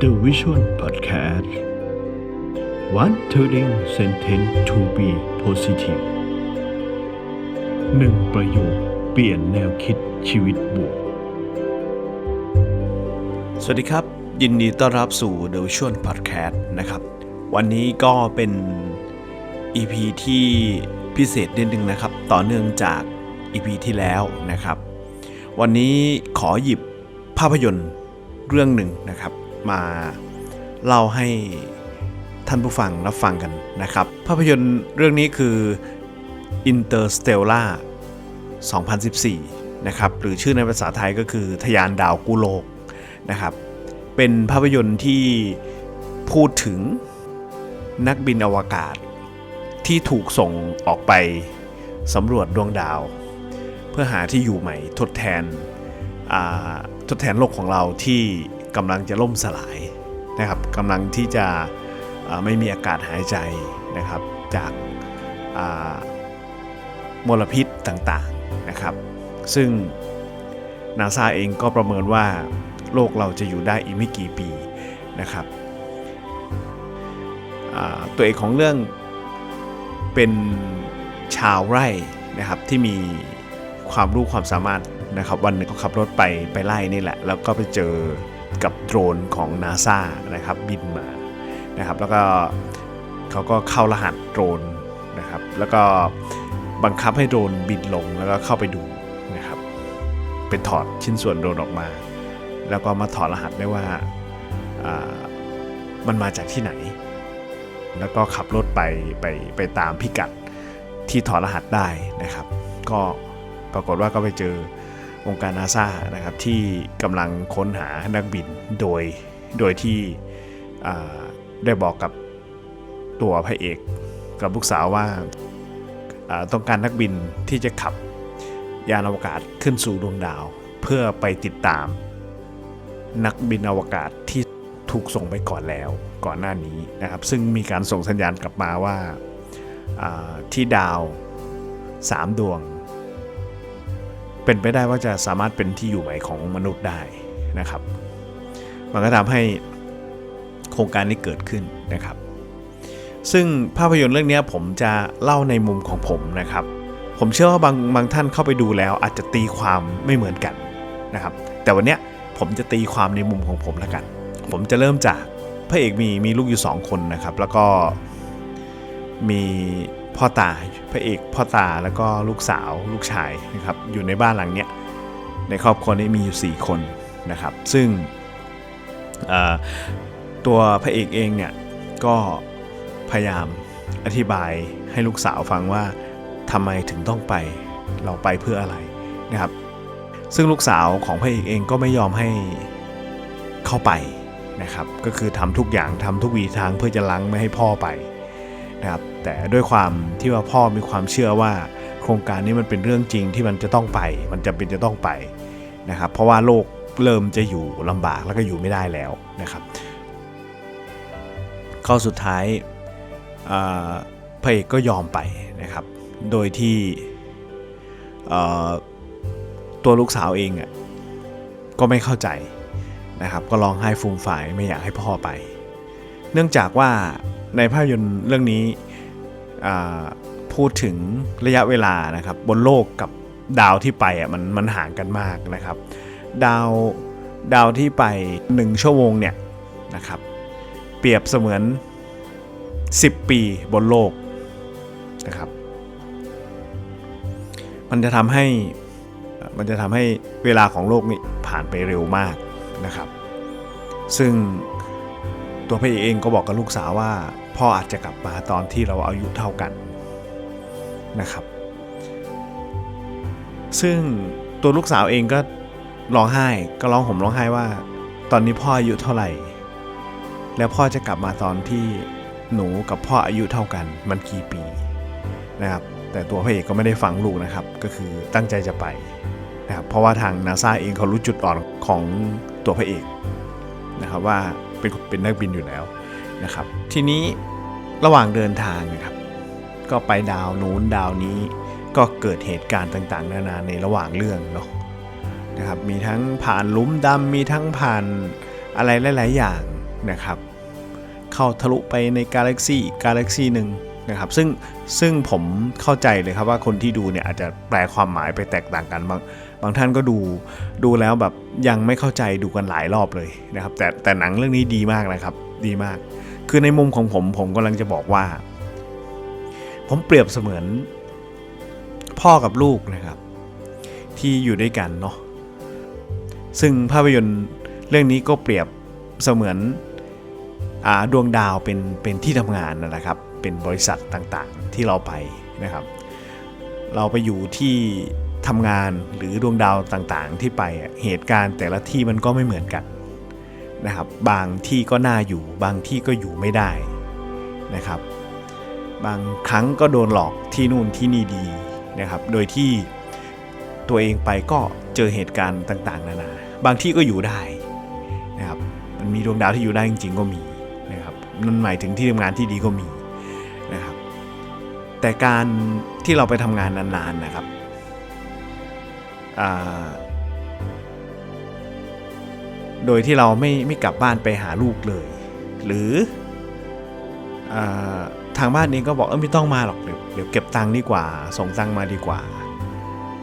The Vision Podcast One Turning Sentence to be Positive หนึ่งประโยคเปลี่ยนแนวคิดชีวิตบวก สวัสดีครับ ยินดีต้อนรับสู่ The Vision Podcast นะครับ วันนี้ก็เป็น EP ที่พิเศษนิดนึงนะครับ ต่อเนื่องจาก EP ที่แล้วนะครับ วันนี้ขอหยิบภาพยนตร์เรื่องหนึ่งนะครับ มาเล่าให้ท่านผู้ฟังรับฟังกันนะครับ ภาพยนตร์เรื่องนี้คือ Interstellar 2014 นะครับ หรือชื่อในภาษาไทยก็คือทะยานดาวกู้โลกนะครับ เป็นภาพยนตร์ที่พูดถึงนักบินอวกาศ ที่ถูกส่งออกไปสำรวจดวงดาว เพื่อหาที่อยู่ใหม่ทดแทนทดแทนโลกของเราที่ กำลังจะล่มสลายนะครับกำลังที่จะไม่มีอากาศหายใจนะครับจากมลพิษต่างๆนะครับ ซึ่งนาซาเองก็ประเมินว่าโลกเราจะอยู่ได้อีกไม่กี่ปีนะครับตัวเอกของเรื่องเป็นชาวไร่นะครับที่มีความรู้ความสามารถนะครับวันหนึ่งเขาขับรถไปไปไล่นี่แหละ แล้วก็ไปเจอ กับโดรนของนาซานะครับบินมานะครับแล้วก็เขาก็เข้ารหัสโดรนนะครับแล้วก็บังคับให้โดรนบินลงแล้วก็เข้าไปดูนะครับเป็นถอดชิ้นส่วนโดรนออกมา แล้วก็มาถอดรหัสได้ว่าอ่ามันมาจากที่ไหน แล้วก็ขับรถไปไปไปตามพิกัดที่ถอดรหัสได้นะครับ ก็ปรากฏว่าก็ไปเจอ องค์การนาซานะครับที่กำลังค้นหานักบินโดยโดยที่ได้บอกกับตัวพระเอกกับลูกสาวว่าต้องการนักบินที่จะขับยานอวกาศขึ้นสู่ดวงดาว เพื่อไปติดตาม นักบินอวกาศที่ถูกส่งไปก่อนแล้วก่อนหน้านี้นะครับ ซึ่งมีการส่งสัญญาณกลับมาว่าอ่าที่ดาว 3 ดวง เป็นไปได้ว่าจะสามารถเป็นที่อยู่ใหม่ของมนุษย์ได้นะครับ มันก็ทำให้โครงการนี้เกิดขึ้นนะครับ ซึ่งภาพยนตร์เรื่องนี้ผมจะเล่าในมุมของผมนะครับ ผมเชื่อว่าบางบางท่านเข้าไปดูแล้วอาจจะตีความไม่เหมือนกันนะครับ แต่วันนี้ผมจะตีความในมุมของผมแล้วกัน ผมจะเริ่มจากพระเอกมีมีลูกอยู่ 2 คนนะครับ แล้วก็มี พ่อตาพระเอกพ่อตาแล้วก็ลูกสาวลูกชายนะครับอยู่ในบ้านหลังเนี้ยในครอบครัวนี้มีอยู่ 4 คนนะครับ ซึ่งตัวพระเอกเองเนี่ยก็พยายามอธิบายให้ลูกสาวฟังว่าทำไมถึงต้องไปเราไปเพื่ออะไรนะครับ ซึ่งลูกสาวของพระเอกเองก็ไม่ยอมให้เข้าไปนะครับ ก็คือทำทุกอย่างทำทุกวีทางเพื่อจะลังไม่ให้พ่อไป นะครับ แต่ด้วยความที่ว่าพ่อมีความเชื่อว่า โครงการนี้มันเป็นเรื่องจริงที่มันจะต้องไป มันจำเป็นจะต้องไปนะครับ เพราะว่าโลกเริ่มจะอยู่ลำบากแล้วก็อยู่ไม่ได้แล้วนะครับ ข้อสุดท้ายอ่าพระเอกก็ยอมไปนะครับ โดยที่ตัวลูกสาวเองอะก็ไม่เข้าใจนะครับ ก็ร้องไห้ฟูมฝ่ายไม่อยากให้พ่อไป เนื่องจากว่า ในภาพยนตร์เรื่องนี้พูดถึงระยะเวลานะครับบนโลกกับดาวที่ไปอะมันมันห่างกันมากนะครับ ดาวดาวที่ไป 1 ชั่วโมงเนี่ยนะครับ เปรียบเสมือน 10 ปีบนโลกนะครับ มันจะทำให้มันจะทำให้เวลาของโลกนี่ผ่านไปเร็วมากนะครับ ซึ่งตัวพระเอกเองก็บอกกับลูกสาวว่า พ่ออาจจะกลับมาตอนที่เราอายุเท่ากันนะครับ ซึ่งตัวลูกสาวเองก็ร้องไห้ก็ร้องห่มร้องไห้ว่า ตอนนี้พ่ออายุเท่าไหร่ แล้วพ่อจะกลับมาตอนที่หนูกับพ่ออายุเท่ากันมันกี่ปีนะครับแต่ตัวพระเอกก็ไม่ได้ฟังลูกนะครับ ก็คือตั้งใจจะไปนะครับเพราะว่าทางนาซาเองเขารู้จุดอ่อนของตัวพระเอกนะครับว่าเป็นเป็นนักบินอยู่แล้ว นะครับ ทีนี้ระหว่างเดินทางนะครับ ก็ไปดาวนู้นดาวนี้ ก็เกิดเหตุการณ์ต่างๆ นานาในระหว่างเรื่องเนาะนะครับ มีทั้งผ่านลุมดำมีทั้งผ่านอะไรหลาย ๆ อย่างนะครับ เข้าทะลุไปในกาแล็กซี่อีกกาแล็กซี่หนึ่งนะครับซึ่งซึ่งผมเข้าใจเลยครับว่าคนที่ดูเนี่ยอาจจะแปลความหมายไปแตกต่างกันบางบางท่านก็ดูดูแล้วแบบยังไม่เข้าใจดูกันหลายรอบเลยนะครับ แต่แต่หนังเรื่องนี้ดีมากนะครับ ดีมาก คือในมุมของผมผมกำลังจะบอกว่า ผมเปรียบเสมือนพ่อกับลูกนะครับ ที่อยู่ด้วยกันเนาะซึ่งภาพยนตร์เรื่องนี้ก็เปรียบเสมือนอดวงดาวเป็นเป็นที่ทำงานนั่นแหละครับ เป็นบริษัทต่างๆที่เราไปนะครับ เราไปอยู่ที่ทำงานหรือดวงดาวต่างๆ ที่ไปอะเหตุการณ์แต่ละที่มันก็ไม่เหมือนกัน นะครับ บางที่ก็น่าอยู่ บางที่ก็อยู่ไม่ได้นะครับ บางครั้งก็โดนหลอกที่นู่นที่นี่ดีนะครับ โดยที่ตัวเองไปก็เจอเหตุการณ์ต่าง ๆ นานา บางที่ก็อยู่ได้นะครับ มันมีดวงดาวที่อยู่ได้จริง ๆ ก็มีนะครับนั่นหมายถึงที่ทำงานที่ดีก็มีนะครับ แต่การที่เราไปทำงานนานๆนะครับอ่า โดยที่เราไม่ไม่กลับบ้านไปหาลูกเลย หรืออทางบ้านเองก็บอกเออไม่ต้องมาหรอกเดี๋ยวเดี๋ยวเก็บตังค์ดีกว่า ส่งตังค์มาดีกว่า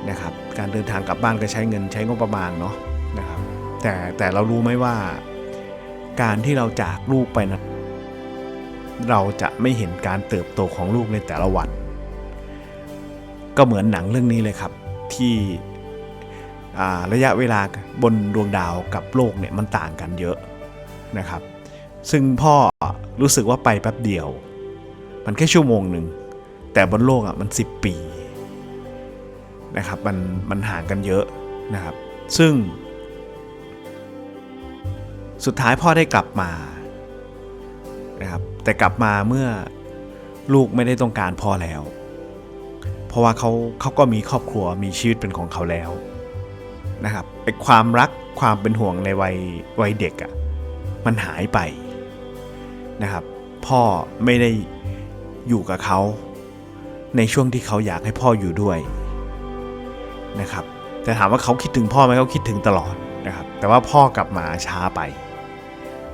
นะครับการเดินทางกลับบ้านก็ใช้เงินใช้งบประมาณเนาะนะครับแต่แต่เรารู้ไหมว่า การที่เราจากลูกไปนะเราจะไม่เห็นการเติบโตของลูกในแต่ละวัน ก็เหมือนหนังเรื่องนี้เลยครับ ที่ ระยะเวลาบนดวงดาวกับโลกเนี่ยมันต่างกันเยอะนะครับ ซึ่งพ่อรู้สึกว่าไปแป๊บเดียว มันแค่ชั่วโมงหนึ่ง แต่บนโลกอะมัน 10 ปีนะครับมันมันห่างกันเยอะนะครับ ซึ่ง สุดท้ายพ่อได้กลับมานะครับแต่กลับมาเมื่อลูกไม่ได้ต้องการพ่อแล้ว เพราะว่าเขาเขาก็มีครอบครัวมีชีวิตเป็นของเขาแล้ว นะครับไอ้ความรักความเป็นห่วงในวัยวัยเด็กอะ่ะมันหายไปนะครับ พ่อไม่ได้อยู่กับเขา ในช่วงที่เขาอยากให้พ่ออยู่ด้วยนะครับ แต่ถามว่าเขาคิดถึงพ่อไหมเขาคิดถึงตลอดนะครับ แต่ว่าพ่อกลับมาช้าไป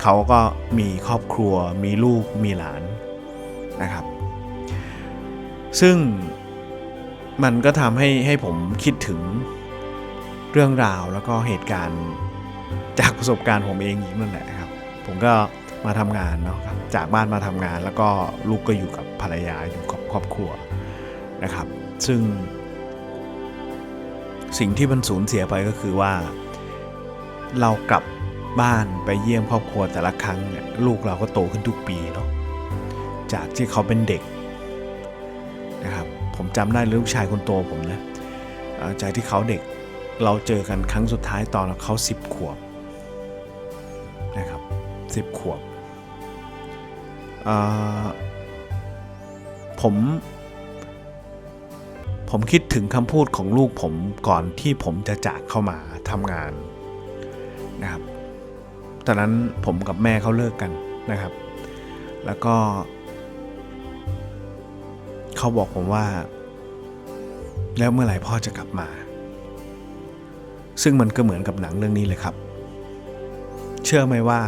เขาก็มีครอบครัว มีลูกมีหลานนะครับ ซึ่งมันก็ทำให้ให้ผมคิดถึง เรื่องราวแล้วก็เหตุการณ์จากประสบการณ์ผมเองอีกนั่นแหละครับ ผมก็มาทำงานเนาะครับจากบ้านมาทำงานแล้วก็ลูกก็อยู่กับภรรยาอยู่กับครอบครัวนะครับ ซึ่ง สิ่งที่มันสูญเสียไปก็คือว่า เรากลับบ้านไปเยี่ยมครอบครัวแต่ละครั้งเนี่ยลูกเราก็โตขึ้นทุกปีเนาะจากที่เขาเป็นเด็กนะครับผมจำได้ลูกชายคนโตผมนะจากที่เขาเด็ก เราเจอกันครั้งสุดท้ายตอนเขาสิบขวบนะครับสิบขวบผมผมคิดถึงคำพูดของลูกผมก่อนที่ผมจะจากเข้ามาทำงานนะครับ ตอนนั้นผมกับแม่เขาเลิกกันนะครับ แล้วก็ เขาบอกผมว่า แล้วเมื่อไหร่พ่อจะกลับมา ซึ่งมันก็เหมือนกับหนังเรื่องนี้เลยครับ เชื่อไหมว่า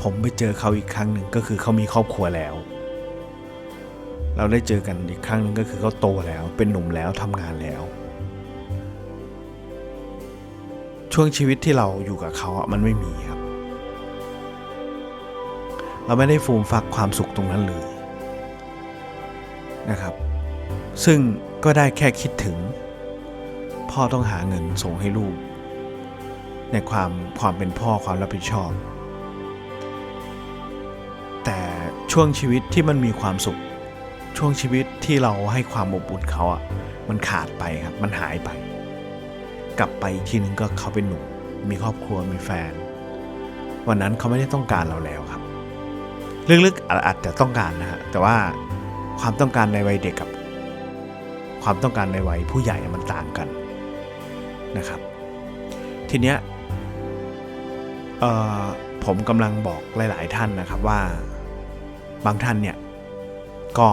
ผมไปเจอเขาอีกครั้งหนึ่งก็คือเขามีครอบครัวแล้ว เราได้เจอกันอีกครั้งหนึงก็คือเขาโตแล้วเป็นหนุ่มแล้วทำงานแล้ว ช่วงชีวิตที่เราอยู่กับเขาอะมันไม่มีครับ เราไม่ได้ฟูมฟักความสุขตรงนั้นเลยนะครับ ซึ่งก็ได้แค่คิดถึง พ่อต้องหาเงินส่งให้ลูก ในความความเป็นพ่อความรับผิดชอบ แต่ช่วงชีวิตที่มันมีความสุข ช่วงชีวิตที่เราให้ความอบอุ่นเขาอะมันขาดไปครับมันหายไป กลับไปทีนึงก็เขาเป็นหนุ่มมีครอบครัวมีแฟน วันนั้นเขาไม่ได้ต้องการเราแล้วครับลึกๆอาอาจจะต้องการนะฮะแต่ว่าความต้องการในวัยเด็กกับความต้องการในวัยผู้ใหญ่มันต่างกัน นะครับ ทีเนี้ยผมกำลังบอกหลาย ๆ ท่านนะครับว่าบางท่านเนี่ยก็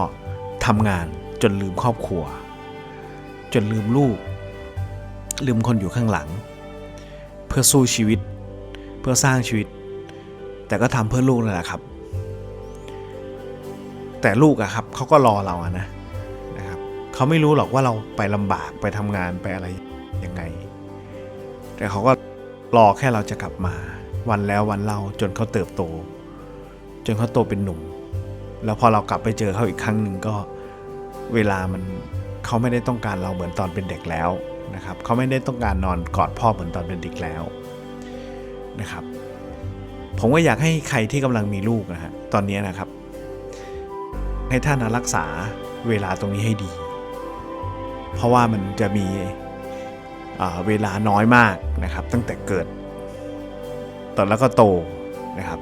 ทำงานจนลืมครอบครัว จนลืมลูก ลืมคนอยู่ข้างหลัง เพื่อสู้ชีวิต เพื่อสร้างชีวิต แต่ก็ทำเพื่อลูกนั่นแหละครับ แต่ลูกอะครับเขาก็รอเราอะนะนะครับเขาไม่รู้หรอกว่าเราไปลำบากไปทำงานไปอะไรยังไง แต่เขาก็รอแค่เราจะกลับมา วันแล้ววันเล่าจนเขาเติบโต จนเขาโตเป็นหนุ่ม แล้วพอเรากลับไปเจอเขาอีกครั้งหนึ่งก็เวลามันเขาไม่ได้ต้องการเราเหมือนตอนเป็นเด็กแล้วนะครับเขาไม่ได้ต้องการนอนกอดพ่อเหมือนตอนเป็นเด็กแล้วนะครับ ผมก็อยากให้ใครที่กำลังมีลูกนะฮะตอนนี้นะครับ ให้ท่านรักษาเวลาตรงนี้ให้ดี เพราะว่ามันจะมี เวลาน้อยมากนะครับ ตั้งแต่เกิดตอนแล้วก็โตนะครับ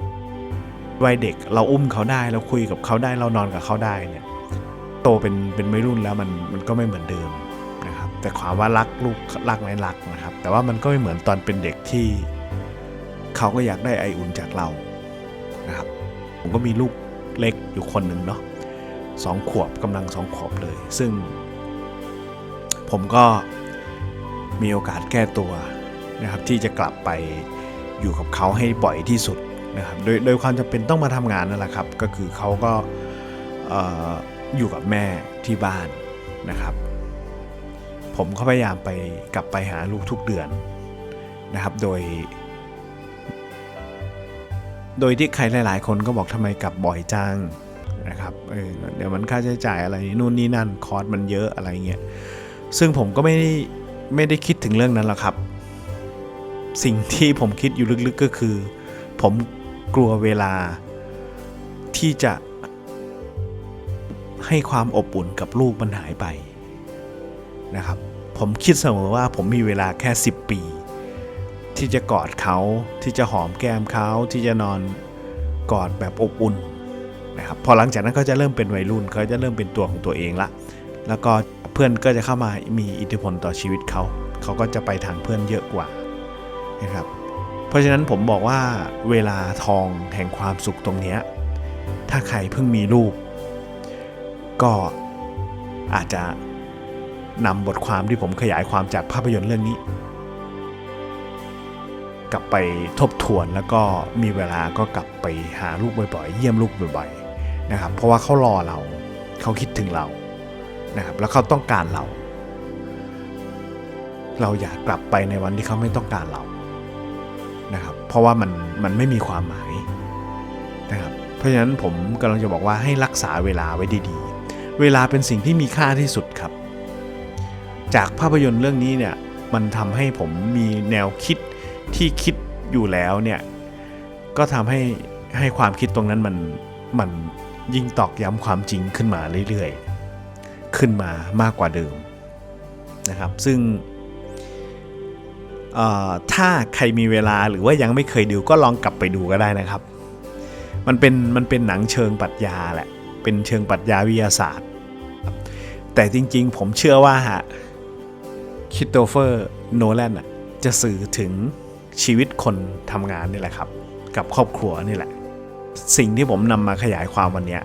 วัยเด็กเราอุ้มเขาได้เราคุยกับเขาได้เรานอนกับเขาได้เนี่ยโตเป็นเป็นวัยรุ่นแล้วมันมันก็ไม่เหมือนเดิมนะครับ แต่ความว่ารักลูกรักไหมรักนะครับ แต่ว่ามันก็ไม่เหมือนตอนเป็นเด็กที่เขาก็อยากได้ไออุ่นจากเรานะครับ ผมก็มีลูกเล็กอยู่คนหนึ่งเนาะสองขวบกำลังสองขวบเลย ซึ่ง ผมก็ มีโอกาสแก้ตัวนะครับที่จะกลับไปอยู่กับเขาให้บ่อยที่สุดนะครับโดยโดยความจำเป็นต้องมาทำงานนั่นแหละครับก็คือเขาก็เอ่อยู่กับแม่ที่บ้านนะครับ ผมก็พยายามไปกลับไปหาลูกทุกเดือนนะครับ โดย โดยที่ใครหลาย ๆ คนก็บอกทำไมกลับบ่อยจังนะครับเออเดี๋ยวมันค่าใช้จ่ายอะไรนู่นนี่นั่นคอร์สมันเยอะอะไรเงี้ยซึ่งผมก็ไม่ได้ ไม่ได้คิดถึงเรื่องนั้นหรอกครับ สิ่งที่ผมคิดอยู่ลึกๆก็คือ ผมกลัวเวลาที่จะให้ความอบอุ่นกับลูกมันหายไปนะครับ ผมคิดเสมอว่าผมมีเวลาแค่ 10 ปี ที่จะกอดเขาที่จะหอมแก้มเขาที่จะนอนกอดแบบอบอุ่นนะครับพอหลังจากนั้นเขาจะเริ่มเป็นวัยรุ่นเขาจะเริ่มเป็นตัวของตัวเองละ แล้วก็เพื่อนก็จะเข้ามามีอิทธิพลต่อชีวิตเขา เขาก็จะไปทางเพื่อนเยอะกว่านะครับ เพราะฉะนั้นผมบอกว่าเวลาทองแห่งความสุขตรงนี้ ถ้าใครเพิ่งมีลูก ก็อาจจะนำบทความที่ผมขยายความจากภาพยนตร์เรื่องนี้ กลับไปทบทวนแล้วก็มีเวลาก็กลับไปหาลูกบ่อยๆ เยี่ยมลูกบ่อยๆนะครับเพราะว่าเขารอเราเขาคิดถึงเรา นะครับแล้วเขาต้องการเรา เราอยากกลับไปในวันที่เขาไม่ต้องการเรานะครับ เพราะว่ามันมันไม่มีความหมายนะครับเพราะฉะนั้นผมกำลังจะบอกว่าให้รักษาเวลาไว้ดีๆ เวลาเป็นสิ่งที่มีค่าที่สุดครับ จากภาพยนตร์เรื่องนี้เนี่ยมันทำให้ผมมีแนวคิดที่คิดอยู่แล้วเนี่ยก็ทำให้ให้ความคิดตรงนั้นมันมันยิ่งตอกย้ำความจริงขึ้นมาเรื่อยๆ ขึ้นมามากกว่าเดิมนะครับ ซึ่งถ้าใครมีเวลาหรือว่ายังไม่เคยดูก็ลองกลับไปดูก็ได้นะครับ มันเป็นมันเป็นหนังเชิงปรัชญาแหละ เป็นเชิงปรัชญาวิทยาศาสตร์ แต่จริงๆ ผมเชื่อว่าคิโตเฟอร์โนแลนจะสื่อถึงชีวิตคนทำงานนี่แหละครับ กับครอบครัวนี่แหละ สิ่งที่ผมนำมาขยายความวันนี้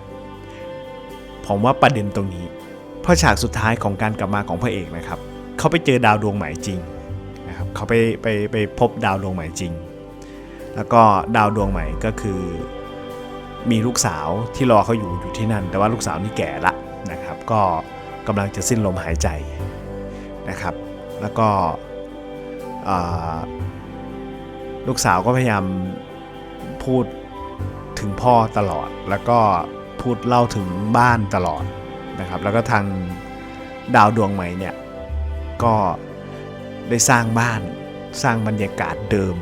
ผมว่าประเด็นตรงนี้ เพราะฉากสุดท้ายของการกลับมาของพระเอกนะครับเขาไปเจอดาวดวงใหม่จริงนะครับเขาไปไปไปพบดาวดวงใหม่จริง แล้วก็ดาวดวงใหม่ก็คือมีลูกสาวที่รอเขาอยู่อยู่ที่นั่น แต่ว่าลูกสาวนี่แก่ละนะครับ ก็กำลังจะสิ้นลมหายใจนะครับ แล้วก็ลูกสาวก็พยายามพูดถึงพ่อตลอด แล้วก็พูดเล่าถึงบ้านตลอด นะครับ แล้วก็ทางดาวดวงใหม่เนี่ย ก็ได้สร้างบ้านสร้างบรรยากาศเดิม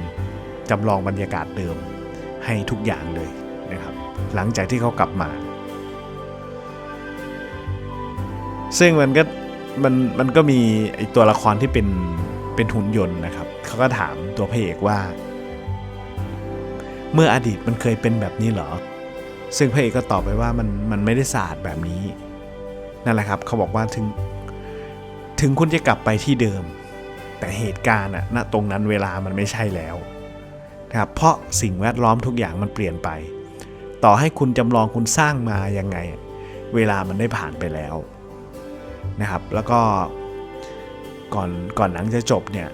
จำลองบรรยากาศเดิมให้ทุกอย่างเลยนะครับ หลังจากที่เขากลับมา ซึ่งมันก็มันมันก็มีไอตัวละครที่เป็นเป็นหุ่นยนต์นะครับเขาก็ถามตัวพระเอกว่า เมื่ออดีตมันเคยเป็นแบบนี้เหรอ ซึ่งพระเอกก็ตอบไปว่ามันมันไม่ได้ศาสตร์แบบนี้ นั่นแหละครับเขาบอกว่าถึง ถึงคุณจะกลับไปที่เดิม แต่เหตุการณ์อะณตรงนั้นเวลามันไม่ใช่แล้วนะครับเพราะสิ่งแวดล้อมทุกอย่างมันเปลี่ยนไป ต่อให้คุณจำลองคุณสร้างมายังไง เวลามันได้ผ่านไปแล้วนะครับ แล้วก็ก่อนก่อนหนังจะจบเนี่ย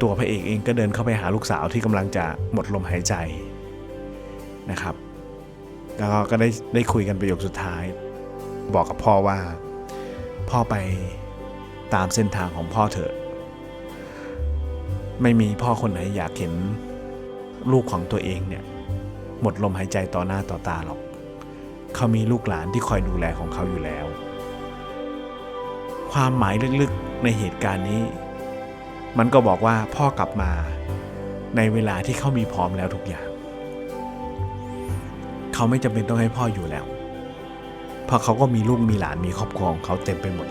ตัวพระเอกเองก็เดินเข้าไปหาลูกสาวที่กำลังจะหมดลมหายใจนะครับ แล้วก็ได้ได้คุยกันประโยคสุดท้าย บอกกับพ่อว่า พ่อไปตามเส้นทางของพ่อเถอะ ไม่มีพ่อคนไหนอยากเห็นลูกของตัวเองเนี่ย หมดลมหายใจต่อหน้าต่อตาหรอก เขามีลูกหลานที่คอยดูแลของเขาอยู่แล้ว ความหมายลึกๆในเหตุการณ์นี้ มันก็บอกว่าพ่อกลับมาในเวลาที่เขามีพร้อมแล้วทุกอย่าง เขาไม่จำเป็นต้องให้พ่ออยู่แล้ว เพราะเขาก็มีลูกมีหลานมีครอบครัวของเขาเต็มไปหมด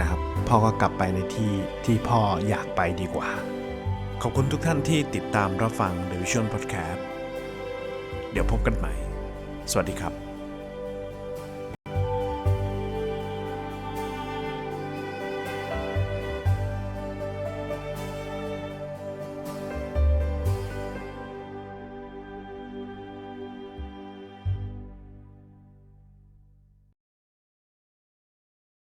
นะครับพ่อก็กลับไปในที่ที่พ่ออยากไปดีกว่า ขอบคุณทุกท่านที่ติดตามรับฟัง The Vision Podcast เดี๋ยวพบกันใหม่ สวัสดีครับ